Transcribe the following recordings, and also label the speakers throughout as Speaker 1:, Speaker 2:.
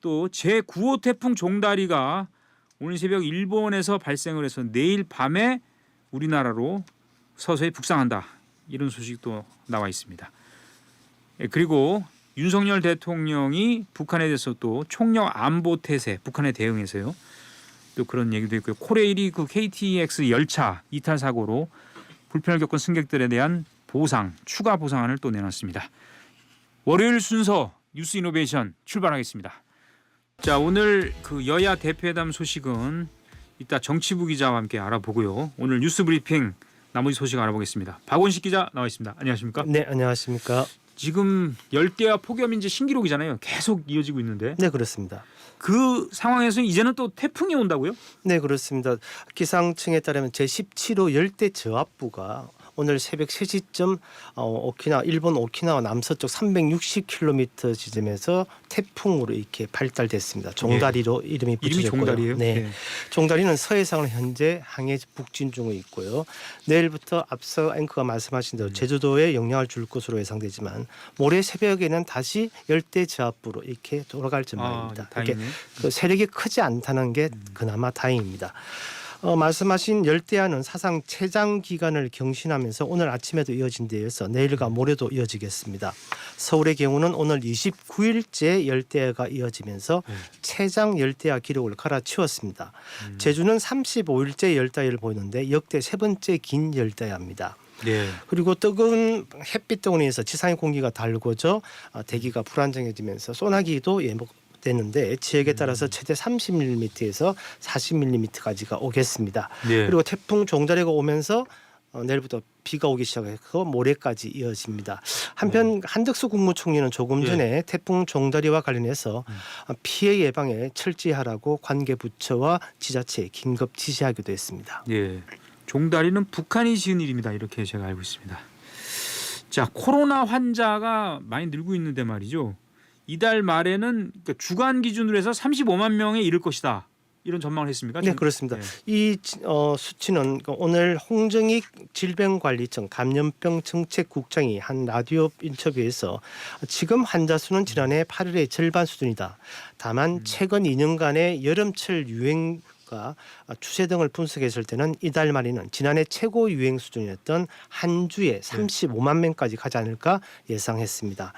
Speaker 1: 또 제9호 태풍 종다리가 오늘 새벽 일본에서 발생을 해서 내일 밤에 우리나라로 서서히 북상한다. 이런 소식도 나와 있습니다. 예, 그리고 윤석열 대통령이 북한에 대해서 또 총력 안보 태세, 북한에 대응해서요. 또 그런 얘기도 있고요. 코레일이 그 KTX 열차 이탈 사고로 불편을 겪은 승객들에 대한 보상, 추가 보상안을 또 내놨습니다. 월요일 순서 뉴스 이노베이션 출발하겠습니다. 자 오늘 그 여야 대표회담 소식은 이따 정치부 기자와 함께 알아보고요. 오늘 뉴스 브리핑 나머지 소식 알아보겠습니다. 박원식 기자 나와 있습니다. 안녕하십니까?
Speaker 2: 네, 안녕하십니까?
Speaker 1: 지금 열대야 폭염이 이제 신기록이잖아요. 계속 이어지고 있는데
Speaker 2: 네, 그렇습니다.
Speaker 1: 그 상황에서 이제는 또 태풍이 온다고요?
Speaker 2: 네, 그렇습니다. 기상청에 따르면 제17호 열대 저압부가 오늘 새벽 3시쯤 어, 오키나 일본 오키나와 남서쪽 360km 지점에서 태풍으로 이렇게 발달됐습니다. 종다리로 이름이
Speaker 1: 예. 이름이
Speaker 2: 붙여졌고요.
Speaker 1: 종다리예요?
Speaker 2: 네. 종다리는 서해상을 현재 항해 북진 중에 있고요. 내일부터 앞서 앵커가 말씀하신
Speaker 1: 음.
Speaker 2: 대로 제주도에 영향을 줄 것으로 예상되지만 모레 새벽에는 다시 열대 저압부로 이렇게 돌아갈 전망입니다.
Speaker 1: 아,
Speaker 2: 이렇게
Speaker 1: 다행이네.
Speaker 2: 그 세력이 크지 않다는 게 그나마 다행입니다. 어, 말씀하신 열대야는 사상 최장 기간을 경신하면서 오늘 아침에도 이어진 데에서 내일과 모레도 이어지겠습니다. 서울의 경우는 오늘 29일째 열대야가 이어지면서
Speaker 1: 네.
Speaker 2: 최장 열대야 기록을 갈아치웠습니다.
Speaker 1: 음.
Speaker 2: 제주는 35일째 열대야를 보이는데 역대 세 번째 긴 열대야입니다.
Speaker 1: 네.
Speaker 2: 그리고 뜨거운 햇빛 덩어리에서 지상의 공기가 달궈져 어, 대기가 불안정해지면서 소나기도 예보 되는데 지역에 따라서 최대 30mm에서 40mm까지가 오겠습니다.
Speaker 1: 네.
Speaker 2: 그리고 태풍 종다리가 오면서 어, 내일부터 비가 오기 시작해서 모레까지 이어집니다. 한편 한덕수 국무총리는 조금
Speaker 1: 네.
Speaker 2: 전에 태풍 종다리와 관련해서
Speaker 1: 음.
Speaker 2: 어, 피해 예방에 철저하라고 관계 부처와 지자체에 긴급 지시하기도 했습니다.
Speaker 1: 예. 종다리는 북한이 지은 일입니다. 이렇게 제가 알고 있습니다. 자, 코로나 환자가 많이 늘고 있는데 말이죠. 이달 말에는 그러니까 주간 기준으로 해서 35만 명에 이를 것이다. 이런 전망을 했습니까?
Speaker 2: 네? 그렇습니다.
Speaker 1: 네.
Speaker 2: 이 어, 수치는 그 오늘 홍정익 질병관리청 감염병 정책국장이 한 라디오 인터뷰에서 지금 환자 수는 지난해 8월의 절반 수준이다. 다만
Speaker 1: 음.
Speaker 2: 최근 2년간의 여름철 유행 과 추세 등을 분석했을 때는 이달 말에는 지난해 최고 유행 수준이었던 한 주에 35만 명까지 가지 않을까 예상했습니다.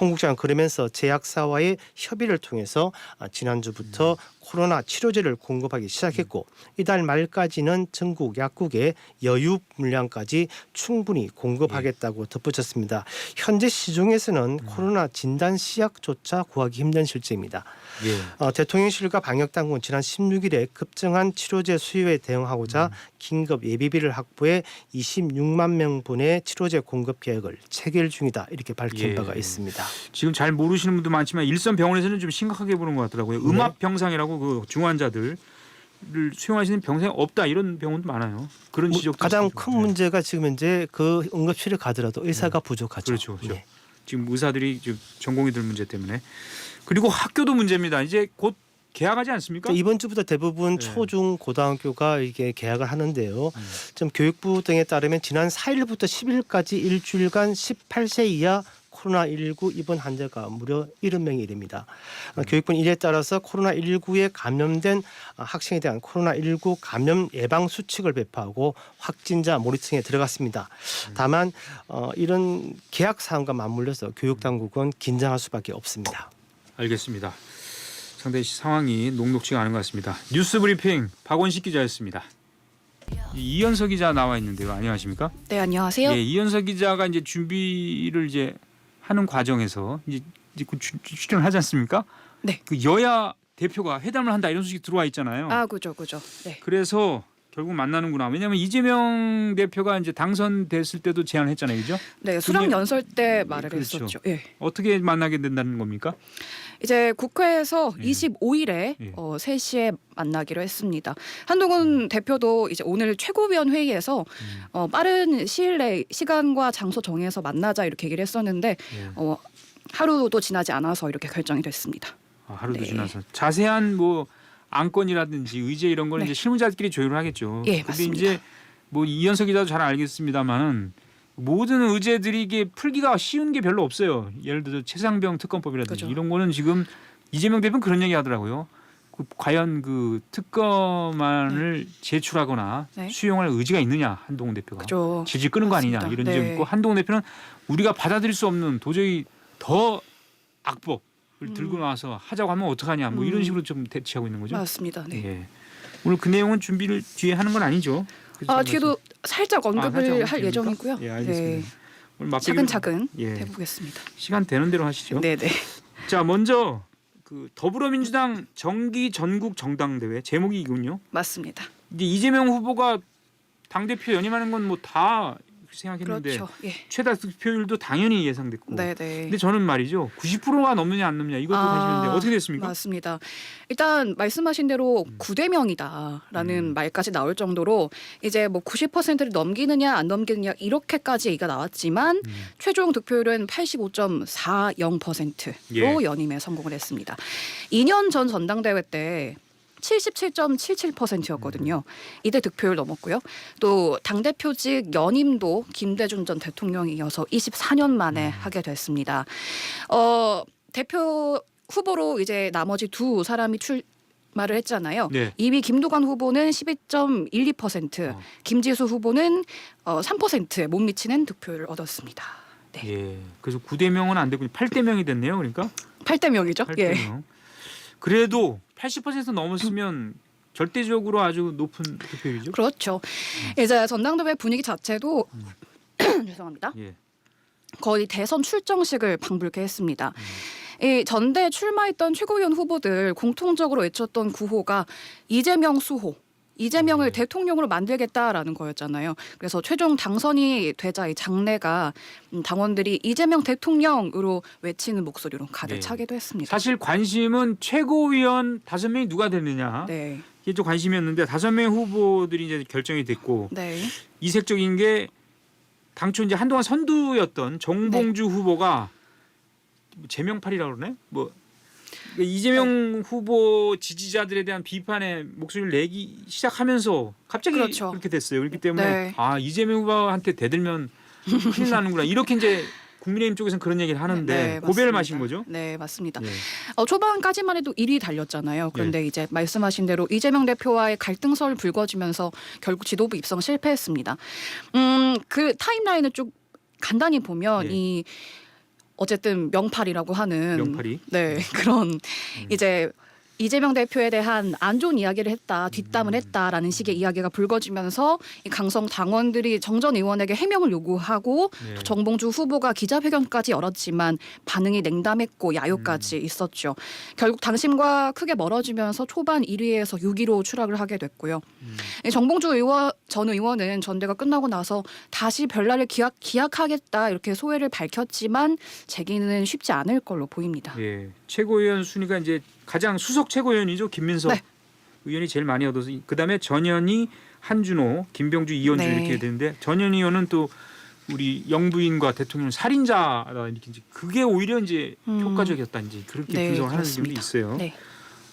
Speaker 2: 홍 국장은 그러면서 제약사와의 협의를 통해서 아, 지난주부터 코로나 치료제를 공급하기 시작했고 이달 말까지는 전국 약국에 여유 물량까지 충분히 공급하겠다고 덧붙였습니다. 현재 시중에서는 코로나 진단 시약조차 구하기 힘든 실정입니다.
Speaker 1: 예.
Speaker 2: 어, 대통령실과 방역당국은 지난 16일에 급증한 치료제 수요에 대응하고자 긴급 예비비를 확보해 26만 명분의 치료제 공급 계획을 체결 중이다 이렇게 밝힌
Speaker 1: 예.
Speaker 2: 바가 있습니다.
Speaker 1: 지금 잘 모르시는 분도 많지만 일선 병원에서는 좀 심각하게 보는 것 같더라고요.
Speaker 2: 네.
Speaker 1: 음압 병상이라고 그 중환자들을 수용하시는 병상이 없다 이런 병원도 많아요. 그런
Speaker 2: 뭐
Speaker 1: 지적도
Speaker 2: 가장. 큰
Speaker 1: 네.
Speaker 2: 문제가 지금 현재 그 응급실을 가더라도 의사가 부족하죠.
Speaker 1: 그렇죠, 그렇죠.
Speaker 2: 네.
Speaker 1: 지금 의사들이 지금 전공의들 문제 때문에 그리고 학교도 문제입니다. 이제 곧 개학하지 않습니까?
Speaker 2: 그러니까 이번 주부터 대부분
Speaker 1: 네.
Speaker 2: 초중 고등학교가 이게 개학을 하는데요.
Speaker 1: 음.
Speaker 2: 좀 교육부 등에 따르면 지난 4일부터 10일까지 일주일간 18세 이하 코로나19 입원 환자가 무려 70명이 이릅니다. 어, 교육부는 이에 따라서 코로나19에 감염된 어, 학생에 대한 코로나19 감염 예방 수칙을 배포하고 확진자 모니터링에 들어갔습니다. 다만 어, 이런 계약 사항과 맞물려서 교육 당국은 긴장할 수밖에 없습니다.
Speaker 1: 알겠습니다. 상당히 상황이 녹록지가 않은 것 같습니다. 뉴스 브리핑 박원식 기자였습니다. 이- 이현석 기자 나와 있는데요. 안녕하십니까?
Speaker 3: 네 안녕하세요.
Speaker 1: 예, 이현석 기자가 이제 준비를 이제 하는 과정에서 이제, 그 주- 출연을 하지 않습니까?
Speaker 3: 네.
Speaker 1: 그 여야 대표가 회담을 한다 이런 소식이 들어와 있잖아요.
Speaker 3: 아 그죠 그죠. 네.
Speaker 1: 그래서 결국 만나는구나. 왜냐하면 이재명 대표가 이제 당선됐을 때도 제안을 했잖아요, 그죠?
Speaker 3: 네 수락 연설 때 말을
Speaker 1: 그렇죠.
Speaker 3: 했었죠. 예.
Speaker 1: 어떻게 만나게 된다는 겁니까?
Speaker 3: 이제 국회에서
Speaker 1: 예.
Speaker 3: 25일에
Speaker 1: 예.
Speaker 3: 어, 3시에 만나기로 했습니다. 한동훈 대표도 이제 오늘 최고위원 회의에서
Speaker 1: 음.
Speaker 3: 어, 빠른 시일 내에 시간과 장소 정해서 만나자 이렇게 얘기를 했었는데
Speaker 1: 예.
Speaker 3: 어, 하루도 지나지 않아서 이렇게 결정이 됐습니다.
Speaker 1: 아, 하루도
Speaker 3: 네.
Speaker 1: 지나서 자세한 뭐 안건이라든지 의제 이런 거는
Speaker 3: 네.
Speaker 1: 이제 실무자들끼리 조율을 하겠죠.
Speaker 3: 예,
Speaker 1: 근데
Speaker 3: 맞습니다.
Speaker 1: 이제 뭐 이현석 기자도 잘 알겠습니다만은 모든 의제들이 이게 풀기가 쉬운 게 별로 없어요. 예를 들어 최상병 특검법이라든지
Speaker 3: 그죠.
Speaker 1: 이런 거는 지금 이재명 대표는 그런 얘기 하더라고요. 그 과연 그 특검안을 제출하거나
Speaker 3: 네.
Speaker 1: 수용할 의지가 있느냐 한동훈 대표가
Speaker 3: 그죠.
Speaker 1: 질질 끄는 거 아니냐
Speaker 3: 맞습니다.
Speaker 1: 이런
Speaker 3: 네.
Speaker 1: 지적이 있고 한동훈 대표는 우리가 받아들일 수 없는 도저히 더 악법을
Speaker 3: 음.
Speaker 1: 들고 나와서 하자고 하면 어떡하냐 뭐 이런
Speaker 3: 음.
Speaker 1: 식으로 좀 대치하고 있는 거죠.
Speaker 3: 맞습니다. 네.
Speaker 1: 예. 오늘 그 내용은 준비를 뒤에 하는 건 아니죠?
Speaker 3: 아 뒤에도 살짝
Speaker 1: 아,
Speaker 3: 언급을
Speaker 1: 살짝
Speaker 3: 할? 예정이고요.
Speaker 1: 예, 알겠습니다.
Speaker 3: 네.
Speaker 1: 오늘 맛배기로-
Speaker 3: 차근차근
Speaker 1: 예.
Speaker 3: 해보겠습니다.
Speaker 1: 시간 되는 대로 하시죠.
Speaker 3: 네네.
Speaker 1: 자 먼저 그 더불어민주당 정기 전국 정당 대회 제목이 이군요.
Speaker 3: 맞습니다.
Speaker 1: 이제 이재명 후보가 당 대표 연임하는 건 뭐 다 생각했는데
Speaker 3: 그렇죠. 예.
Speaker 1: 최다 득표율도 당연히 예상됐고.
Speaker 3: 네네.
Speaker 1: 근데 저는 말이죠 90%가 넘느냐 안 넘느냐 이것도
Speaker 3: 아,
Speaker 1: 관심인데 어떻게 됐습니까?
Speaker 3: 맞습니다. 일단 말씀하신 대로
Speaker 1: 음.
Speaker 3: 구대명이다라는
Speaker 1: 음.
Speaker 3: 말까지 나올 정도로 이제 뭐 90%를 넘기느냐 안 넘기느냐 이렇게까지 얘기가 나왔지만
Speaker 1: 음.
Speaker 3: 최종 득표율은 85.40%로
Speaker 1: 예.
Speaker 3: 연임에 성공을 했습니다. 2년 전 전당대회 때 77.77%였거든요. 이때 득표율 넘었고요. 또 당대표직 연임도 김대중 전 대통령이 이어서 24년 만에
Speaker 1: 음.
Speaker 3: 하게 됐습니다. 어, 대표 후보로 이제 나머지 두 사람이 출마를 했잖아요.
Speaker 1: 네.
Speaker 3: 2위 김두관 후보는 12.12%,
Speaker 1: 어.
Speaker 3: 김지수 후보는 어, 3%에 못 미치는 득표율을 얻었습니다. 네.
Speaker 1: 예. 그래서 9대 명은 안 되고 8대 명이 됐네요. 그러니까
Speaker 3: 8대 명이죠.
Speaker 1: 8대
Speaker 3: 예.
Speaker 1: 명. 그래도 80% 넘었으면 절대적으로 아주 높은 득표율이죠.
Speaker 3: 그렇죠.
Speaker 1: 음.
Speaker 3: 이제 전당대회 분위기 자체도 죄송합니다.
Speaker 1: 예.
Speaker 3: 거의 대선 출정식을 방불케 했습니다.
Speaker 1: 음.
Speaker 3: 이 전대 출마했던 최고위원 후보들 공통적으로 외쳤던 구호가 이재명 수호. 이재명을
Speaker 1: 네.
Speaker 3: 대통령으로 만들겠다라는 거였잖아요. 그래서 최종 당선이 되자 이 장래가 음, 당원들이 이재명 대통령으로 외치는 목소리로 가득
Speaker 1: 네.
Speaker 3: 차기도 했습니다.
Speaker 1: 사실 관심은 최고위원 다섯 명이 누가 되느냐
Speaker 3: 네,
Speaker 1: 이게 좀 관심이었는데 다섯 명 후보들이 이제 결정이 됐고
Speaker 3: 네,
Speaker 1: 이색적인 게 당초 이제 한동안 선두였던 정봉주
Speaker 3: 네.
Speaker 1: 후보가 제명팔이라고 그러네. 뭐 그러니까 이재명 후보 지지자들에 대한 비판의 목소리를 내기 시작하면서 갑자기
Speaker 3: 그렇죠.
Speaker 1: 그렇게 됐어요. 그렇기 때문에
Speaker 3: 네.
Speaker 1: 아 이재명 후보한테 대들면 큰일 나는구나 이렇게 이제 국민의힘 쪽에서는 그런 얘기를 하는데
Speaker 3: 네,
Speaker 1: 고배를
Speaker 3: 맞습니다.
Speaker 1: 마신 거죠.
Speaker 3: 네, 맞습니다.
Speaker 1: 예.
Speaker 3: 어, 초반까지만 해도 1위 달렸잖아요. 그런데 이제 말씀하신 대로 이재명 대표와의 갈등설 불거지면서 결국 지도부 입성 실패했습니다. 음, 그 타임라인을 쭉 간단히 보면
Speaker 1: 예.
Speaker 3: 이 어쨌든 명팔이라고 하는
Speaker 1: 명팔이.
Speaker 3: 네 그런 이제 이재명 대표에 대한 안 좋은 이야기를 했다, 뒷담을
Speaker 1: 음.
Speaker 3: 했다라는 식의 이야기가 불거지면서 이 강성 당원들이 정전 의원에게 해명을 요구하고
Speaker 1: 네.
Speaker 3: 또 정봉주 후보가 기자회견까지 열었지만 반응이 냉담했고
Speaker 1: 음.
Speaker 3: 야유까지 있었죠. 결국 당심과 크게 멀어지면서 초반 1위에서 6위로 추락을 하게 됐고요.
Speaker 1: 음.
Speaker 3: 이 정봉주 의원 전 의원은 전대가 끝나고 나서 다시 별날을 기약 기약하겠다 이렇게 소회를 밝혔지만 재기는 쉽지 않을 걸로 보입니다.
Speaker 1: 예. 최고위원 순위가 이제 가장 수석 최고위원이죠. 김민석
Speaker 3: 네.
Speaker 1: 의원이 제일 많이 얻어서 그다음에 전현희, 한준호, 김병주, 이현주
Speaker 3: 네.
Speaker 1: 이렇게 되는데 전현희 의원은 또 우리 영부인과 대통령 살인자다 이렇게 이제 그게 오히려 이제
Speaker 3: 음.
Speaker 1: 효과적이었다 이제 그렇게
Speaker 3: 네,
Speaker 1: 분석을 하는. 분도 있어요.
Speaker 3: 네.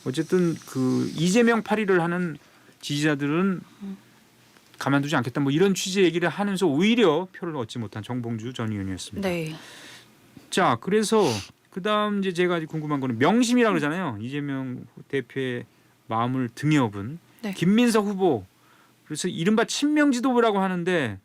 Speaker 1: 어쨌든 그 이재명 파리를 하는 지지자들은 가만두지 않겠다 뭐 이런 취지 의 얘기를 하면서 오히려 표를 얻지 못한 정봉주 전 의원이었습니다.
Speaker 3: 네.
Speaker 1: 자 그래서 그다음 이제 제가 궁금한 거는 명심이라 고 그러잖아요. 이재명 대표의 마음을 등에 업은
Speaker 3: 네.
Speaker 1: 김민석 후보. 그래서 이른바 친명 지도부라고 하는데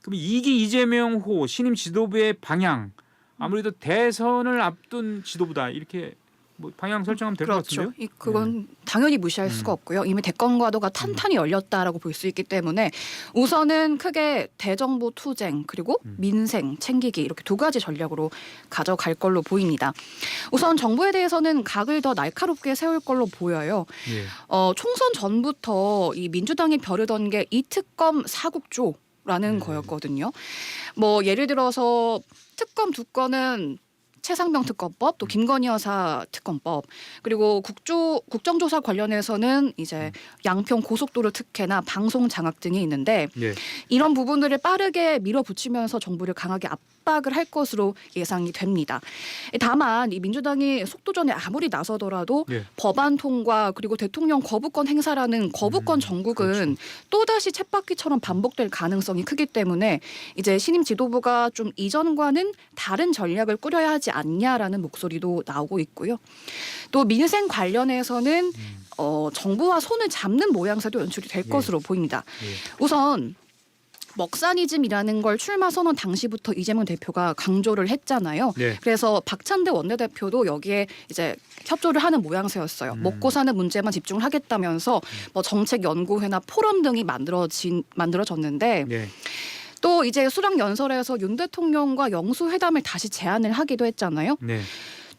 Speaker 1: 그럼 이게 이재명 호 신임 지도부의 방향. 아무래도 대선을 앞둔 지도부다. 이렇게 뭐 방향 설정하면 될 것
Speaker 3: 그렇죠.
Speaker 1: 같은데요.
Speaker 3: 이 그건 당연히 무시할 수가
Speaker 1: 음.
Speaker 3: 없고요. 이미 대권 과도가 탄탄히 열렸다라고 볼 수 있기 때문에 우선은 크게 대정부 투쟁 그리고
Speaker 1: 음.
Speaker 3: 민생 챙기기 이렇게 두 가지 전략으로 가져갈 걸로 보입니다. 우선 정부에 대해서는 각을 더 날카롭게 세울 걸로 보여요.
Speaker 1: 예.
Speaker 3: 어, 총선 전부터 이 민주당이 벼르던 게 이 특검 사국조. 라는
Speaker 1: 네.
Speaker 3: 거였거든요. 뭐 예를 들어서 특검 두 건은 최상병 특검법, 또 김건희 여사 특검법, 그리고 국조 국정조사 관련해서는 이제 양평 고속도로 특혜나 방송 장악 등이 있는데
Speaker 1: 예.
Speaker 3: 이런 부분들을 빠르게 밀어붙이면서 정부를 강하게 촉박을 할 것으로 예상이 됩니다. 다만 이 민주당이 속도전에 아무리 나서더라도
Speaker 1: 예.
Speaker 3: 법안 통과 그리고 대통령 거부권 행사라는 거부권
Speaker 1: 음,
Speaker 3: 전국은 또다시 챗바퀴처럼 반복될 가능성이 크기 때문에 이제 신임 지도부가 좀 이전과는 다른 전략을 꾸려야 하지 않냐라는 목소리도 나오고 있고요. 또 민생 관련해서는 어, 정부와 손을 잡는 모양새도 연출이 될
Speaker 1: 예.
Speaker 3: 것으로 보입니다.
Speaker 1: 예.
Speaker 3: 우선 먹사니즘이라는 걸 출마 선언 당시부터 이재명 대표가 강조를 했잖아요.
Speaker 1: 네.
Speaker 3: 그래서 박찬대 원내대표도 여기에 이제 협조를 하는 모양새였어요.
Speaker 1: 음.
Speaker 3: 먹고 사는 문제만 집중을 하겠다면서 뭐 정책 연구회나 포럼 등이 만들어진 만들어졌는데
Speaker 1: 네.
Speaker 3: 또 이제 수락 연설에서 윤 대통령과 영수 회담을 다시 제안을 하기도 했잖아요.
Speaker 1: 네.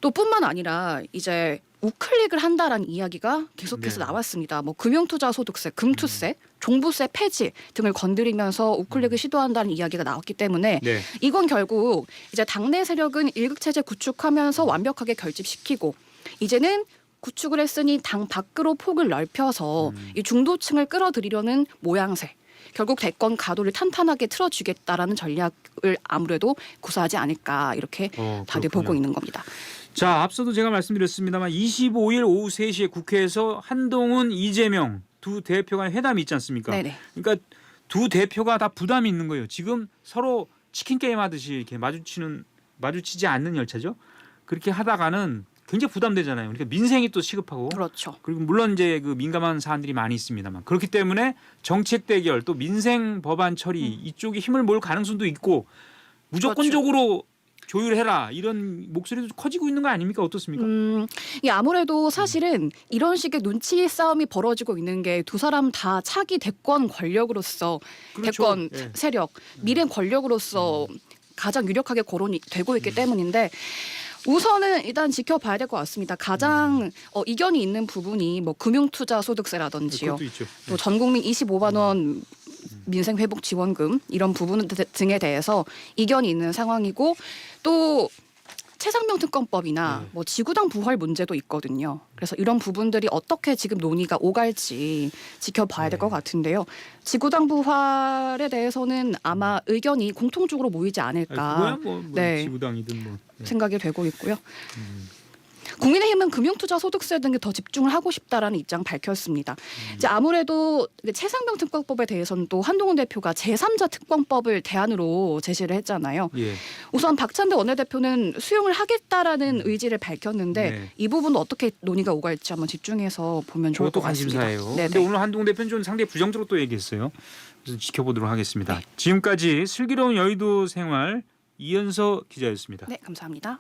Speaker 3: 또 뿐만 아니라 이제 우클릭을 한다라는 이야기가 계속해서
Speaker 1: 네.
Speaker 3: 나왔습니다. 뭐 금융투자소득세, 금투세, 종부세 폐지 등을 건드리면서 우클릭을 시도한다는 이야기가 나왔기 때문에
Speaker 1: 네.
Speaker 3: 이건 결국 이제 당내 세력은 일극 체제 구축하면서 완벽하게 결집시키고 이제는 구축을 했으니 당 밖으로 폭을 넓혀서
Speaker 1: 음.
Speaker 3: 이 중도층을 끌어들이려는 모양새. 결국 대권 가도를 탄탄하게 틀어주겠다라는 전략을 아무래도 구사하지 않을까 이렇게
Speaker 1: 어,
Speaker 3: 다들
Speaker 1: 그렇군요.
Speaker 3: 보고 있는 겁니다.
Speaker 1: 자, 앞서도 제가 말씀드렸습니다만 25일 오후 3시에 국회에서 한동훈, 이재명 두 대표 간 회담이 있지 않습니까?
Speaker 3: 네네.
Speaker 1: 그러니까 두 대표가 다 부담이 있는 거예요. 지금 서로 치킨 게임 하듯이 이렇게 마주치는 마주치지 않는 열차죠. 그렇게 하다가는 굉장히 부담되잖아요. 그러니까 민생이 또 시급하고
Speaker 3: 그렇죠.
Speaker 1: 그리고 물론 이제 그 민감한 사안들이 많이 있습니다만 그렇기 때문에 정책 대결 또 민생 법안 처리
Speaker 3: 음.
Speaker 1: 이쪽에 힘을 모을 가능성도 있고 무조건적으로 조율해라 이런 목소리도 커지고 있는 거 아닙니까 어떻습니까?
Speaker 3: 음, 이 아무래도 사실은 이런 식의 눈치 싸움이 벌어지고 있는 게 두 사람 다 차기 대권 권력으로서
Speaker 1: 그렇죠.
Speaker 3: 대권
Speaker 1: 예.
Speaker 3: 세력, 미래 권력으로서 가장 유력하게 거론이 되고
Speaker 1: 음.
Speaker 3: 있기 때문인데 우선은 일단 지켜봐야 될 것 같습니다. 가장 어, 이견이 있는 부분이 뭐 금융투자 소득세라든지요.
Speaker 1: 음. 그것도 있죠.
Speaker 3: 또 전 국민 25만 원 민생 회복 지원금 이런 부분 드- 등에 대해서 이견이 있는 상황이고 또 최상병 특검법이나
Speaker 1: 네.
Speaker 3: 뭐 지구당 부활 문제도 있거든요. 그래서 이런 부분들이 어떻게 지금 논의가 오갈지 지켜봐야 될것
Speaker 1: 네.
Speaker 3: 같은데요. 지구당 부활에 대해서는 아마 의견이 공통적으로 모이지
Speaker 1: 아니,
Speaker 3: 않을까
Speaker 1: 그거야 뭐, 뭐
Speaker 3: 네.
Speaker 1: 지구당이든 뭐. 네.
Speaker 3: 생각이 되고 있고요.
Speaker 1: 음.
Speaker 3: 국민의힘은 금융투자 소득세 등에 더 집중을 하고 싶다라는 입장 밝혔습니다.
Speaker 1: 음.
Speaker 3: 이제 아무래도 최상병 특검법에 대해서는 또 한동훈 대표가 제3자 특검법을 대안으로 제시를 했잖아요.
Speaker 1: 예.
Speaker 3: 우선 박찬대 원내대표는 수용을 하겠다라는 의지를 밝혔는데
Speaker 1: 음. 네.
Speaker 3: 이 부분은 어떻게 논의가 오갈지 한번 집중해서 보면 좋을
Speaker 1: 것
Speaker 3: 같습니다.
Speaker 1: 관심사예요.
Speaker 3: 네네.
Speaker 1: 근데 오늘 한동훈 대표는 좀 상당히 부정적으로 또 얘기했어요. 그래서 지켜보도록 하겠습니다. 지금까지 슬기로운 여의도 생활 이현서 기자였습니다.
Speaker 3: 네, 감사합니다.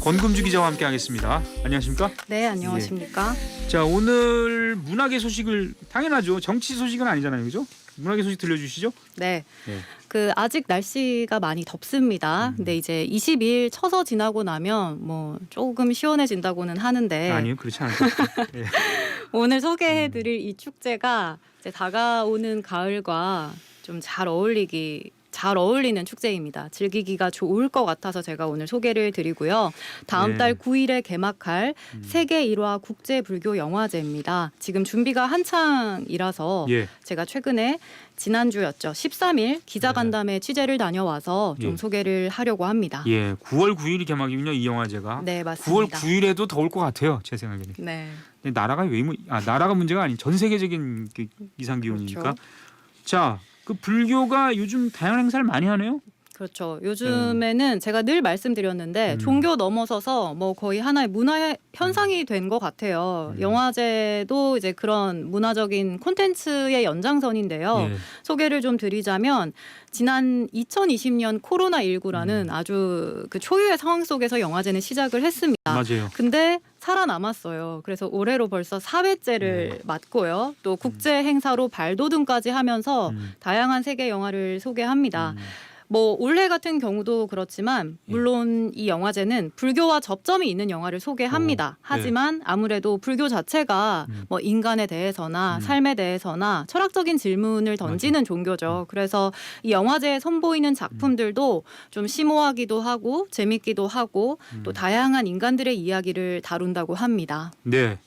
Speaker 1: 권금주 기자와 함께하겠습니다. 안녕하십니까?
Speaker 4: 네, 안녕하십니까?
Speaker 1: 자 오늘 문학의 소식을 당연하죠. 정치 소식은 아니잖아요, 그죠? 문학의 소식 들려주시죠.
Speaker 4: 네.
Speaker 1: 네.
Speaker 4: 그 아직 날씨가 많이 덥습니다.
Speaker 1: 음.
Speaker 4: 근데 이제 20일 쳐서 지나고 나면 뭐 조금 시원해진다고는 하는데
Speaker 1: 아니요, 그렇지 않을 것 같아요. 예.
Speaker 4: 오늘 소개해드릴 이 축제가 이제 다가오는 가을과 좀 잘 어울리기 잘 어울리는 축제입니다. 즐기기가 좋을 것 같아서 제가 오늘 소개를 드리고요. 다음
Speaker 1: 네.
Speaker 4: 달 9일에 개막할
Speaker 1: 음.
Speaker 4: 세계 1화 국제 불교 영화제입니다. 지금 준비가 한창이라서
Speaker 1: 예.
Speaker 4: 제가 최근에 지난주였죠. 13일 기자간담회 취재를 다녀와서 좀
Speaker 1: 네. 예.
Speaker 4: 소개를 하려고 합니다.
Speaker 1: 예, 9월 9일이 개막이군요. 이 영화제가.
Speaker 4: 네,
Speaker 1: 9월
Speaker 4: 맞습니다.
Speaker 1: 9일에도 더울 것 같아요. 제 생각에는.
Speaker 4: 네.
Speaker 1: 근데 나라가 왜 문- 아, 나라가 문제가 아닌 전 세계적인 그 이상 기온이니까.
Speaker 4: 그렇죠.
Speaker 1: 자, 그 불교가 요즘 다양한 행사를 많이 하네요.
Speaker 4: 그렇죠. 요즘에는 제가 늘 말씀드렸는데
Speaker 1: 음.
Speaker 4: 종교 넘어서서 뭐 거의 하나의 문화 현상이 된 것 같아요.
Speaker 1: 음.
Speaker 4: 영화제도 이제 그런 문화적인 콘텐츠의 연장선인데요.
Speaker 1: 예.
Speaker 4: 소개를 좀 드리자면 지난 2020년 코로나 19라는
Speaker 1: 음.
Speaker 4: 아주 그 초유의 상황 속에서 영화제는 시작을 했습니다.
Speaker 1: 맞아요.
Speaker 4: 근데 살아남았어요. 그래서 올해로 벌써 4회째를
Speaker 1: 네.
Speaker 4: 맞고요. 또 국제 행사로 발돋움까지 하면서
Speaker 1: 음.
Speaker 4: 다양한 세계 영화를 소개합니다.
Speaker 1: 음.
Speaker 4: 뭐 올해 같은 경우도 그렇지만
Speaker 1: 예.
Speaker 4: 물론 이 영화제는 불교와 접점이 있는 영화를 소개합니다.
Speaker 1: 오, 네.
Speaker 4: 하지만 아무래도 불교 자체가
Speaker 1: 음.
Speaker 4: 뭐 인간에 대해서나
Speaker 1: 음.
Speaker 4: 삶에 대해서나 철학적인 질문을 던지는 종교죠. 그래서 이 영화제에 선보이는 작품들도 좀 심오하기도 하고 재밌기도 하고 또
Speaker 1: 음.
Speaker 4: 다양한 인간들의 이야기를 다룬다고 합니다.
Speaker 1: 네.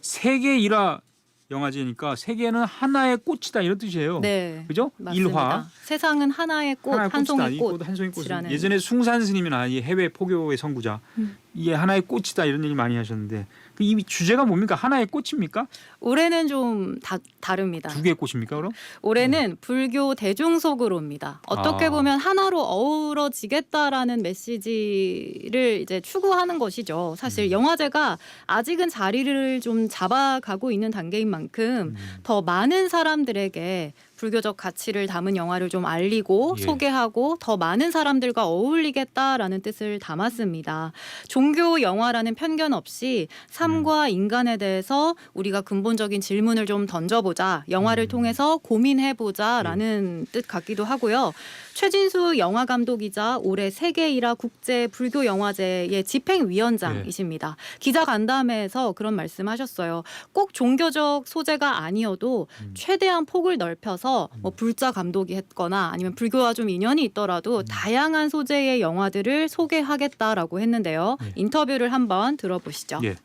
Speaker 1: 세계 일화 영화제니까 세계는 하나의 꽃이다 이런 뜻이에요.
Speaker 4: 네.
Speaker 1: 그죠?
Speaker 4: 맞습니다.
Speaker 1: 일화
Speaker 4: 세상은 하나의 꽃,
Speaker 1: 하나의
Speaker 4: 한. 송이
Speaker 1: 이
Speaker 4: 꽃.
Speaker 1: 꽃, 한 송이 꽃.
Speaker 4: 이라는-
Speaker 1: 예전에 숭산 스님이나 이 해외 포교의 선구자
Speaker 4: 음.
Speaker 1: 이게 하나의 꽃이다 이런 얘기 많이 하셨는데 그 이 주제가 뭡니까? 하나의 꽃입니까?
Speaker 4: 올해는 좀 다, 다릅니다.
Speaker 1: 두 개의 꽃입니까? 그럼?
Speaker 4: 올해는 불교 대중속으로입니다. 어떻게
Speaker 1: 아.
Speaker 4: 보면 하나로 어우러지겠다라는 메시지를 이제 추구하는 것이죠. 사실
Speaker 1: 음.
Speaker 4: 영화제가 아직은 자리를 좀 잡아가고 있는 단계인 만큼
Speaker 1: 음.
Speaker 4: 더 많은 사람들에게 불교적 가치를 담은 영화를 좀 알리고
Speaker 1: 예.
Speaker 4: 소개하고 더 많은 사람들과 어울리겠다라는 뜻을 담았습니다. 종교 영화라는 편견 없이 삶과
Speaker 1: 음.
Speaker 4: 인간에 대해서 우리가 근본적인 질문을 좀 던져보자. 영화를
Speaker 1: 음.
Speaker 4: 통해서 고민해보자라는 뜻 같기도 하고요. 최진수 영화 감독이자 올해 세계 1화 국제 불교 영화제의 집행위원장이십니다. 기자 간담회에서 그런 말씀하셨어요. 꼭 종교적 소재가 아니어도
Speaker 1: 음.
Speaker 4: 최대한 폭을 넓혀서 뭐 불자 감독이 했거나 아니면 불교와 좀 인연이 있더라도
Speaker 1: 음.
Speaker 4: 다양한 소재의 영화들을 소개하겠다라고 했는데요.
Speaker 1: 네.
Speaker 4: 인터뷰를 한번 들어보시죠.
Speaker 1: 예.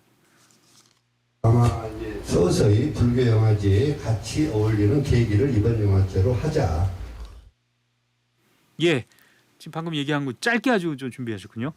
Speaker 5: 아마 이제 서서히 불교 영화제에 같이 어울리는 계기를 이번 영화제로 하자.
Speaker 1: 예. 지금 방금 얘기한 거 짧게 아주 좀 준비하셨군요.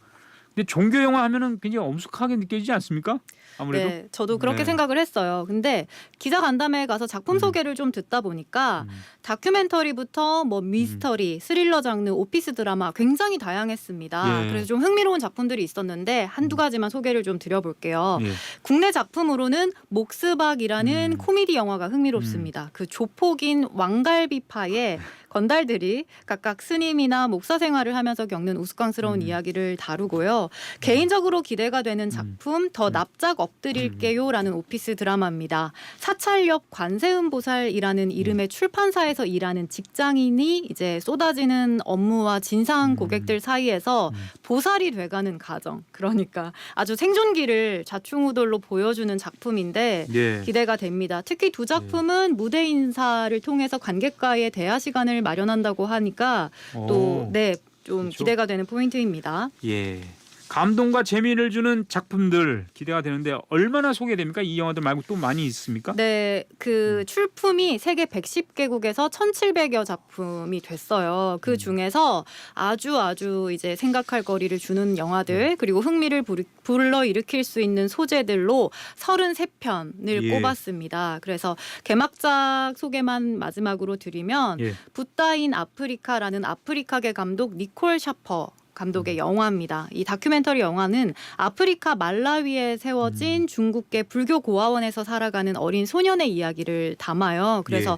Speaker 1: 근데 종교 영화 하면은 굉장히 엄숙하게 느껴지지 않습니까? 아무래도
Speaker 4: 네, 저도 그렇게
Speaker 1: 네.
Speaker 4: 생각을 했어요. 근데 기자 간담회에 가서 작품
Speaker 1: 음.
Speaker 4: 소개를 좀 듣다 보니까
Speaker 1: 음.
Speaker 4: 다큐멘터리부터 뭐 미스터리, 스릴러 장르, 오피스 드라마 굉장히 다양했습니다.
Speaker 1: 예.
Speaker 4: 그래서 좀 흥미로운 작품들이 있었는데 한두 가지만 소개를 좀 드려볼게요.
Speaker 1: 예.
Speaker 4: 국내 작품으로는 목스박이라는
Speaker 1: 음.
Speaker 4: 코미디 영화가 흥미롭습니다. 그 조폭인 왕갈비파의 건달들이 각각 스님이나 목사 생활을 하면서 겪는 우스꽝스러운
Speaker 1: 음.
Speaker 4: 이야기를 다루고요. 개인적으로 기대가 되는 작품 더
Speaker 1: 음.
Speaker 4: 납작 엎드릴게요라는 오피스 드라마입니다. 사찰역 관세음 보살이라는 이름의 출판사에서 일하는 직장인이 이제 쏟아지는 업무와 진상
Speaker 1: 음.
Speaker 4: 고객들 사이에서
Speaker 1: 음.
Speaker 4: 보살이 돼가는 과정. 그러니까 아주 생존기를 자충우돌로 보여주는 작품인데
Speaker 1: 예.
Speaker 4: 기대가 됩니다. 특히 두 작품은 무대 인사를 통해서 관객과의 대화 시간을 마련한다고 하니까
Speaker 1: 오.
Speaker 4: 또 네 좀
Speaker 1: 그렇죠.
Speaker 4: 기대가 되는 포인트입니다.
Speaker 1: 예. 감동과 재미를 주는 작품들 기대가 되는데 얼마나 소개됩니까? 이 영화들 말고 또 많이 있습니까?
Speaker 4: 네,
Speaker 1: 음.
Speaker 4: 그 출품이 세계 110개국에서 1,700여 작품이 됐어요. 그
Speaker 1: 음.
Speaker 4: 중에서 아주 아주 이제 생각할 거리를 주는
Speaker 1: 네.
Speaker 4: 영화들 그리고 흥미를 부르- 불러 일으킬 수 있는 소재들로 33편을
Speaker 1: 예.
Speaker 4: 꼽았습니다. 그래서 개막작 소개만 마지막으로 드리면
Speaker 1: 예.
Speaker 4: 붓다인 아프리카라는 아프리카계 감독 니콜 샤퍼 감독의 영화입니다. 이 다큐멘터리 영화는 아프리카 말라위에 세워진 중국계 불교 고아원에서 살아가는 어린 소년의 이야기를 담아요. 그래서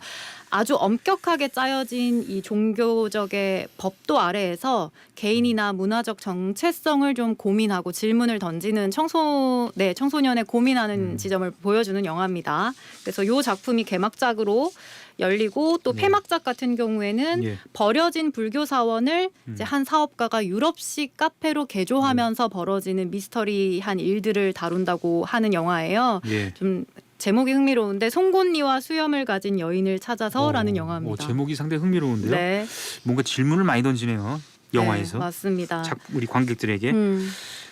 Speaker 4: 아주 엄격하게 짜여진 이 종교적의 법도 아래에서 개인이나 문화적 정체성을 좀 고민하고 질문을 던지는 청소 네 청소년의 고민하는
Speaker 1: 음.
Speaker 4: 지점을 보여주는 영화입니다. 그래서 요 작품이 개막작으로 열리고 또
Speaker 1: 네.
Speaker 4: 폐막작 같은 경우에는
Speaker 1: 예.
Speaker 4: 버려진 불교 사원을
Speaker 1: 음.
Speaker 4: 이제 한 사업가가 유럽식 카페로 개조하면서 벌어지는 미스터리한 일들을 다룬다고 하는 영화예요.
Speaker 1: 예.
Speaker 4: 좀 제목이 흥미로운데 송곳니와 수염을 가진 여인을 찾아서라는
Speaker 1: 오,
Speaker 4: 영화입니다.
Speaker 1: 오, 제목이 상당히 흥미로운데요.
Speaker 4: 네,
Speaker 1: 뭔가 질문을 많이 던지네요. 영화에서
Speaker 4: 네, 맞습니다.
Speaker 1: 작, 우리 관객들에게
Speaker 4: 음,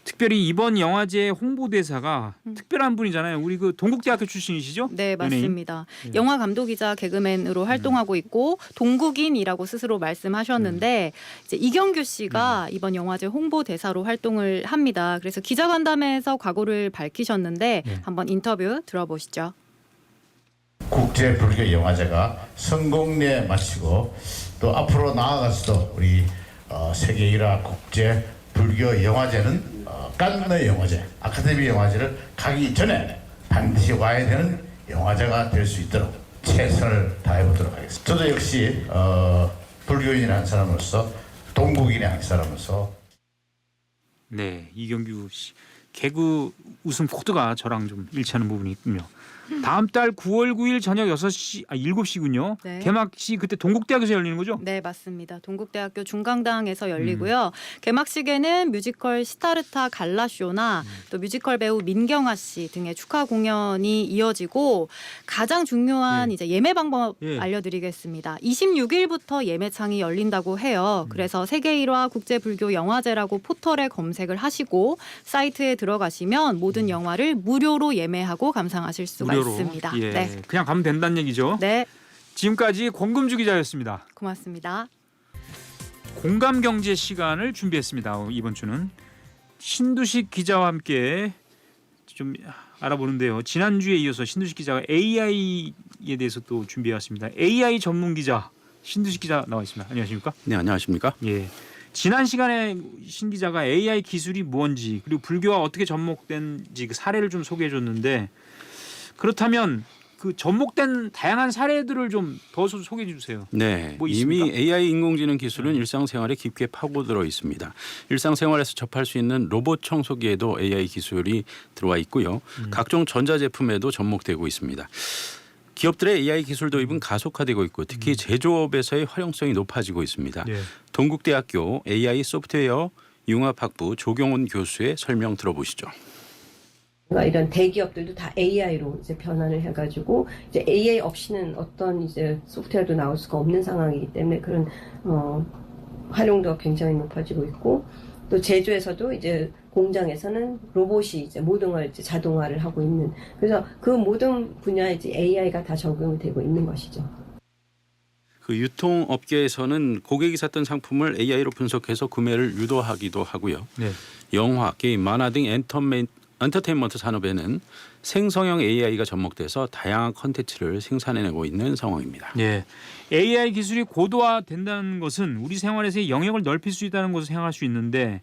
Speaker 1: 특별히 이번 영화제 홍보대사가
Speaker 4: 음.
Speaker 1: 특별한 분이잖아요. 우리 그 동국대학교 출신이시죠?
Speaker 4: 네? 맞습니다.
Speaker 1: 예.
Speaker 4: 영화 감독이자 개그맨으로 활동하고 있고 동국인이라고 스스로 말씀하셨는데 이제 이경규 씨가 이번 영화제 홍보 대사로 활동을 합니다. 그래서 기자간담회에서 각오를 밝히셨는데
Speaker 1: 네.
Speaker 4: 한번 인터뷰 들어보시죠.
Speaker 6: 국제 불교 영화제가 성공리에 마치고 또 앞으로 나아가서도 우리 어, 세계 1화 국제 불교 영화제는 어, 깐느 영화제, 아카데미 영화제를 가기 전에 반드시 와야 되는 영화제가 될 수 있도록 최선을 다해 보도록 하겠습니다. 저도 역시 어, 불교인이라는 한 사람으로서 동국인의 한 사람으로서
Speaker 1: 네, 이경규 씨 개그 웃음 코드가 저랑 좀 일치하는 부분이 있군요. 다음 달 9월 9일 저녁 6시 아 7시군요.
Speaker 4: 네.
Speaker 1: 개막식 그때 동국대학에서 열리는 거죠?
Speaker 4: 네, 맞습니다. 동국대학교 중강당에서 열리고요. 개막식에는 뮤지컬 시타르타 갈라쇼나 또 뮤지컬 배우 민경아 씨 등의 축하 공연이 이어지고 가장 중요한
Speaker 1: 예.
Speaker 4: 이제 예매 방법
Speaker 1: 예.
Speaker 4: 알려드리겠습니다. 26일부터 예매창이 열린다고 해요. 그래서 세계 1화 국제 불교 영화제라고 포털에 검색을 하시고 사이트에 들어가시면 모든 영화를 무료로 예매하고 감상하실 수가
Speaker 1: 무료로.
Speaker 4: 있습니다.
Speaker 1: 예,
Speaker 4: 네.
Speaker 1: 그냥 가면 된다는 얘기죠.
Speaker 4: 네,
Speaker 1: 지금까지 권금주 기자였습니다.
Speaker 4: 고맙습니다.
Speaker 1: 공감 경제 시간을 준비했습니다. 이번 주는 신두식 기자와 함께 좀 알아보는데요. 지난주에 이어서 신두식 기자가 AI에 대해서 또 준비해 왔습니다. AI 전문 기자 신두식 기자 나와 있습니다. 안녕하십니까?
Speaker 7: 네, 안녕하십니까?
Speaker 1: 예. 지난 시간에 신 기자가 AI 기술이 뭔지 그리고 불교와 어떻게 접목된지 그 사례를 좀 소개해 줬는데 그렇다면 그 접목된 다양한 사례들을 좀 더 소개해 주세요.
Speaker 7: 네,
Speaker 1: 뭐
Speaker 7: 이미?
Speaker 1: 네.
Speaker 7: AI 인공지능 기술은 일상생활에 깊게 파고들어 있습니다. 일상생활에서 접할 수 있는 로봇 청소기에도 AI 기술이 들어와 있고요.
Speaker 1: 음.
Speaker 7: 각종 전자제품에도 접목되고 있습니다. 기업들의 AI 기술 도입은 가속화되고 있고 특히 제조업에서의 활용성이 높아지고 있습니다.
Speaker 1: 예.
Speaker 7: 동국대학교 AI 소프트웨어 융합학부 조경훈 교수의 설명 들어보시죠.
Speaker 8: 그러니까 이런 대기업들도 다 AI로 이제 변환을 해가지고 이제 AI 없이는 어떤 이제 소프트웨어도 나올 수가 없는 상황이기 때문에 그런 어, 활용도가 굉장히 높아지고 있고 또 제조에서도 이제 공장에서는 로봇이 이제 모든 걸 이제 자동화를 하고 있는 그래서 그 모든 분야에 이제 AI가 다 적용이 되고 있는 것이죠.
Speaker 7: 그 유통업계에서는 고객이 샀던 상품을 AI로 분석해서 구매를 유도하기도 하고요.
Speaker 1: 네.
Speaker 7: 영화, 게임, 만화 등 엔터메인, 엔터테인먼트 산업에는 생성형 AI가 접목돼서 다양한 컨텐츠를 생산해내고 있는 상황입니다.
Speaker 1: 예. AI 기술이 고도화된다는 것은 우리 생활에서의 영역을 넓힐 수 있다는 것을 생각할 수 있는데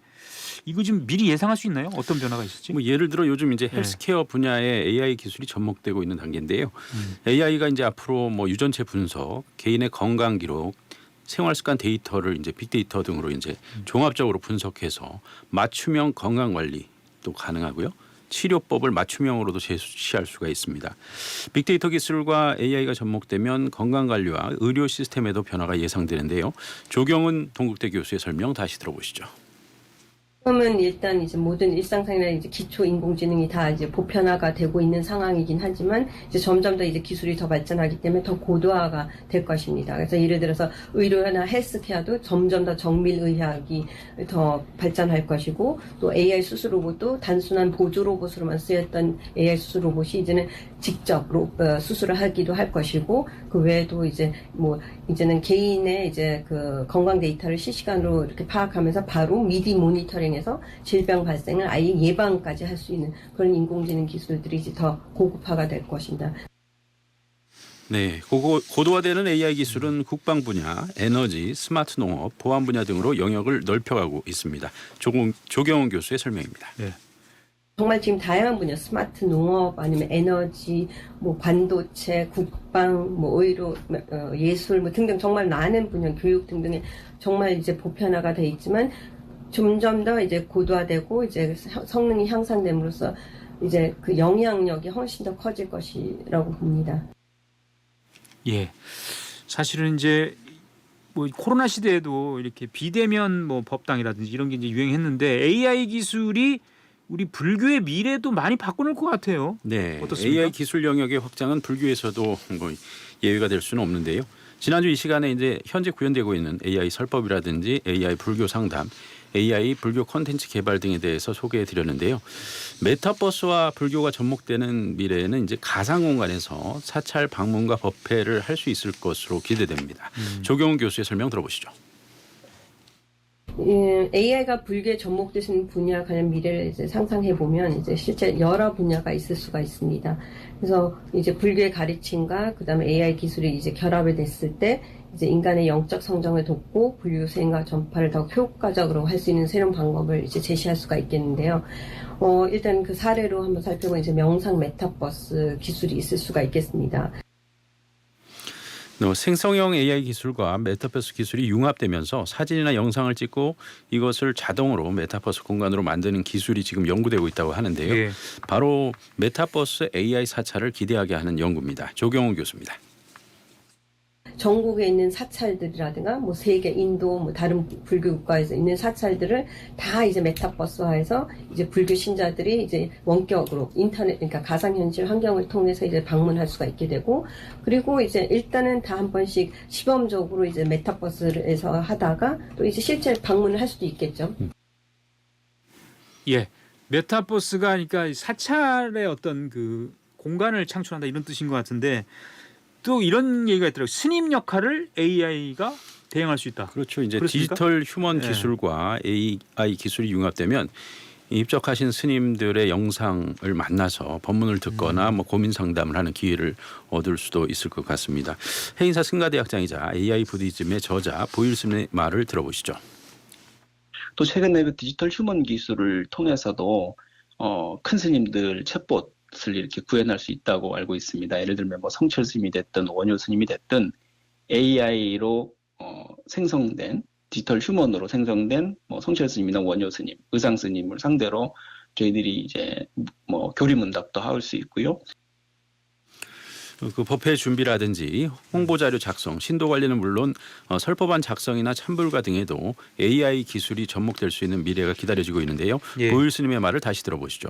Speaker 1: 이거 지금 미리 예상할 수 있나요? 어떤 변화가 있을지?
Speaker 7: 뭐 예를 들어 요즘 이제
Speaker 1: 네.
Speaker 7: 헬스케어 분야에 AI 기술이 접목되고 있는 단계인데요.
Speaker 1: 음.
Speaker 7: AI가 이제 앞으로 뭐 유전체 분석, 개인의 건강 기록, 생활 습관 데이터를 이제 빅데이터 등으로 이제
Speaker 1: 음.
Speaker 7: 종합적으로 분석해서 맞춤형 건강 관리 도 가능하고요. 치료법을 맞춤형으로도 제시할 수가 있습니다. 빅데이터 기술과 AI가 접목되면 건강 관리와 의료 시스템에도 변화가 예상되는데요. 조경은 동국대 교수의 설명 다시 들어보시죠.
Speaker 8: 그러면 일단 이제 모든 일상생활에 이제 기초 인공지능이 다 이제 보편화가 되고 있는 상황이긴 하지만 이제 점점 더 이제 기술이 더 발전하기 때문에 더 고도화가 될 것입니다. 그래서 예를 들어서 의료나 헬스케어도 점점 더 정밀 의학이 더 발전할 것이고 또 AI 수술 로봇도 단순한 보조 로봇으로만 쓰였던 AI 수술 로봇이 이제는 직접 로- 어, 수술을 하기도 할 것이고 그 외에도 이제 뭐 이제는 개인의 이제 그 건강 데이터를 실시간으로 이렇게 파악하면서 바로 미디 모니터링 해서 질병 발생을 아예 예방까지 할 수 있는 그런 인공지능 기술들이 이제 더 고급화가 될 것입니다.
Speaker 7: 네, 고고, 고도화되는 AI 기술은 국방 분야, 에너지, 스마트 농업, 보안 분야 등으로 영역을 넓혀가고 있습니다. 조공, 조경훈 교수의 설명입니다.
Speaker 8: 정말 지금 다양한 분야, 스마트 농업 아니면 에너지, 뭐 반도체, 국방, 뭐 의료, 어, 예술 뭐 등등 정말 많은 분야, 교육 등등에 정말 이제 보편화가 돼 있지만 점점 더 이제 고도화되고 이제 성- 성능이 향상됨으로써 이제 그 영향력이 훨씬 더 커질 것이라고 봅니다.
Speaker 1: 예. 사실은 이제 뭐 코로나 시대에도 이렇게 비대면 뭐 법당이라든지 이런 게 이제 유행했는데 AI 기술이 우리 불교의 미래도 많이 바꿔놓을 것 같아요.
Speaker 7: 네,
Speaker 1: 어떻습니까?
Speaker 7: AI 기술 영역의 확장은 불교에서도 뭐 예외가 될 수는 없는데요. 지난주 이 시간에 이제 현재 구현되고 있는 AI 설법이라든지 AI 불교 상담, AI 불교 콘텐츠 개발 등에 대해서 소개해 드렸는데요. 메타버스와 불교가 접목되는 미래에는 이제 가상 공간에서 사찰 방문과 법회를 할 수 있을 것으로 기대됩니다. 조경훈 교수의 설명 들어보시죠.
Speaker 8: AI가 불교에 접목되는 분야 관련 미래를 이제 상상해 보면 이제 실제 여러 분야가 있을 수가 있습니다. 그래서 이제 불교의 가르침과 그다음에 AI 기술이 이제 결합이 됐을 때 이제 인간의 영적 성장을 돕고 불교 수행과 전파를 더 효과적으로 할 수 있는 새로운 방법을 이제 제시할 수가 있겠는데요. 어, 일단 그 사례로 한번 살펴보면 이제 명상 메타버스 기술이 있을 수가 있겠습니다.
Speaker 7: 어, 생성형 AI 기술과 메타버스 기술이 융합되면서 사진이나 영상을 찍고 이것을 자동으로 메타버스 공간으로 만드는 기술이 지금 연구되고 있다고 하는데요.
Speaker 1: 예.
Speaker 7: 바로 메타버스 AI 사찰을 기대하게 하는 연구입니다. 조경훈 교수입니다.
Speaker 8: 전국에 있는 사찰들이라든가 뭐 세계 인도 뭐 다른 불교 국가에서 있는 사찰들을 다 이제 메타버스화해서 이제 불교 신자들이 이제 원격으로 인터넷 그러니까 가상 현실 환경을 통해서 이제 방문할 수가 있게 되고 그리고 이제 일단은 다 한 번씩 시범적으로 이제 메타버스에서 하다가 또 이제 실제 방문을 할 수도 있겠죠.
Speaker 1: 예. 메타버스가 그러니까 사찰의 어떤 그 공간을 창출한다 이런 뜻인 것 같은데 또 이런 얘기가 있더라고요. 스님 역할을 AI가 대행할 수 있다.
Speaker 7: 그렇죠. 이제
Speaker 1: 그렇습니까?
Speaker 7: 디지털 휴먼
Speaker 1: 네.
Speaker 7: 기술과 AI 기술이 융합되면 입적하신 스님들의 영상을 만나서 법문을 듣거나
Speaker 1: 음.
Speaker 7: 뭐 고민 상담을 하는 기회를 얻을 수도 있을 것 같습니다. 해인사 승가대학장이자 AI 부디즘의 저자 보일슨의 말을 들어보시죠.
Speaker 9: 또 최근에 그 디지털 휴먼 기술을 통해서도 어, 큰 스님들 챗봇 을 이렇게 구현할 수 있다고 알고 있습니다. 예를 들면 뭐 성철 스님이 됐든 원효 스님이 됐든 AI로 어, 생성된 디지털 휴먼으로 생성된 뭐 성철 스님이나 원효 스님, 의상 스님을 상대로 저희들이 이제 뭐 교리문답도 할 수 있고요.
Speaker 7: 그 법회 준비라든지 홍보 자료 작성, 신도 관리는 물론 어, 설법안 작성이나 참불가 등에도 AI 기술이 접목될 수 있는 미래가 기다려지고 있는데요.
Speaker 1: 예.
Speaker 7: 보일스님의 말을 다시 들어보시죠.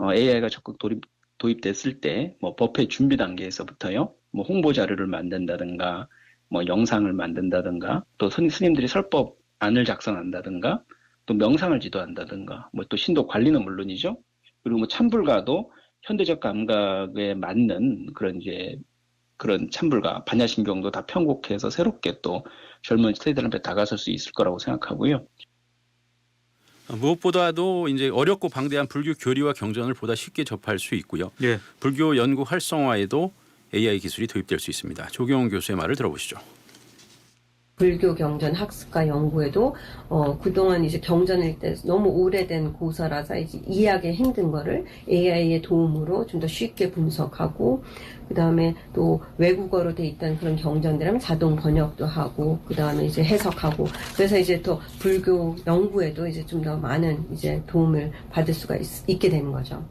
Speaker 9: 어, AI가 적극 도입, 도입됐을 때, 뭐, 법회 준비 단계에서부터요, 뭐, 홍보 자료를 만든다든가, 뭐, 영상을 만든다든가, 또 스님, 스님들이 설법 안을 작성한다든가, 또 명상을 지도한다든가, 뭐, 또 신도 관리는 물론이죠. 그리고 뭐, 참불가도 현대적 감각에 맞는 그런 이제, 그런 참불가, 반야신경도 다 편곡해서 새롭게 또 젊은 세대들한테 다가설 수 있을 거라고 생각하고요.
Speaker 7: 어, 무엇보다도 이제 어렵고 방대한 불교 교리와 경전을 보다 쉽게 접할 수 있고요.
Speaker 1: 예.
Speaker 7: 불교 연구 활성화에도 AI 기술이 도입될 수 있습니다. 조경원 교수의 말을 들어보시죠.
Speaker 8: 불교 경전 학습과 연구에도 어, 그동안 이제 경전일 때 너무 오래된 고사라서 이제 이해하기 힘든 거를 AI의 도움으로 좀 더 쉽게 분석하고 그 다음에 또 외국어로 돼 있던 그런 경전들은 자동 번역도 하고 그 다음에 이제 해석하고 그래서 이제 또 불교 연구에도 이제 좀 더 많은 이제 도움을 받을 수가 있, 게 되는 거죠.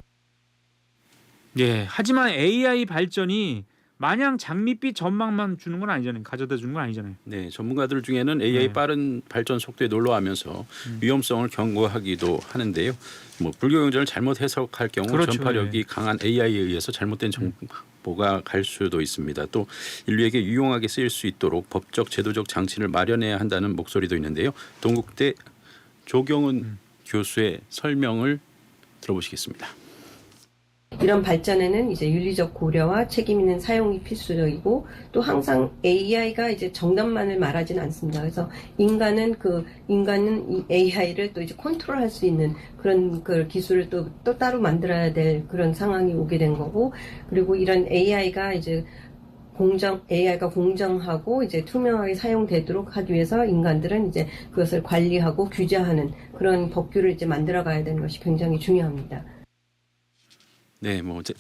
Speaker 1: 예. 하지만 AI 발전이 마냥 장밋빛 전망만 주는 건 아니잖아요. 가져다 주는 건 아니잖아요.
Speaker 7: 네, 전문가들 중에는 AI
Speaker 1: 네.
Speaker 7: 빠른 발전 속도에 놀라하면서
Speaker 1: 음.
Speaker 7: 위험성을 경고하기도 하는데요. 뭐 불교 경전을 잘못 해석할 경우
Speaker 1: 그렇죠.
Speaker 7: 전파력이
Speaker 1: 네.
Speaker 7: 강한 AI에 의해서 잘못된 정보가 갈 수도 있습니다. 또 인류에게 유용하게 쓰일 수 있도록 법적 제도적 장치를 마련해야 한다는 목소리도 있는데요. 동국대 조경은
Speaker 1: 음.
Speaker 7: 교수의 설명을 들어보시겠습니다.
Speaker 8: 이런 발전에는 이제 윤리적 고려와 책임 있는 사용이 필수적이고 또 항상 AI가 이제 정답만을 말하지는 않습니다. 그래서 인간은 그 인간은 이 AI를 또 이제 컨트롤할 수 있는 그런 그 기술을 또, 또 따로 만들어야 될 그런 상황이 오게 된 거고 그리고 이런 AI가 이제 공정 AI가 공정하고 이제 투명하게 사용되도록 하기 위해서 인간들은 이제 그것을 관리하고 규제하는 그런 법규를 이제 만들어 가야 되는 것이 굉장히 중요합니다.
Speaker 7: 네, 뭐 이제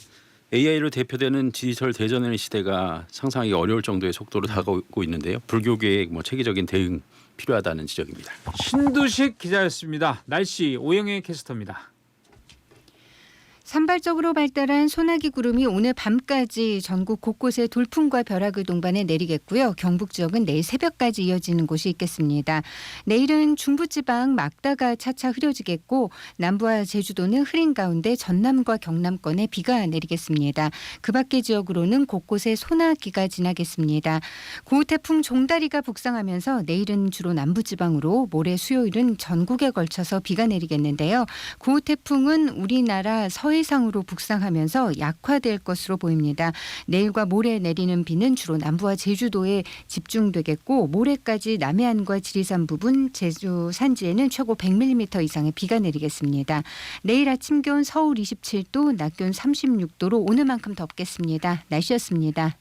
Speaker 7: AI로 대표되는 디지털 대전의 시대가 상상하기 어려울 정도의 속도로 다가오고 있는데요. 불교계의 뭐 체계적인 대응 필요하다는 지적입니다.
Speaker 1: 신두식 기자였습니다. 날씨 오영애 캐스터입니다.
Speaker 10: 산발적으로 발달한 소나기 구름이 오늘 밤까지 전국 곳곳에 돌풍과 벼락을 동반해 내리겠고요. 경북 지역은 내일 새벽까지 이어지는 곳이 있겠습니다. 내일은 중부지방 막다가 차차 흐려지겠고 남부와 제주도는 흐린 가운데 전남과 경남권에 비가 내리겠습니다. 그 밖의 지역으로는 곳곳에 소나기가 지나겠습니다. 고태풍 종다리가 북상하면서 내일은 주로 남부지방으로 모레 수요일은 전국에 걸쳐서 비가 내리겠는데요. 고태풍은 우리나라 서해 상으로 북상하면서 약화될 것으로 보입니다. 내일과 모레 내리는 비는 주로 남부와 제주도에 집중되겠고 모레까지 남해안과 지리산 부분, 제주 산지에는 최고 100mm 이상의 비가 내리겠습니다. 내일 아침 기온 서울 27도, 낮 기온 36도로 오늘만큼 덥겠습니다. 날씨였습니다.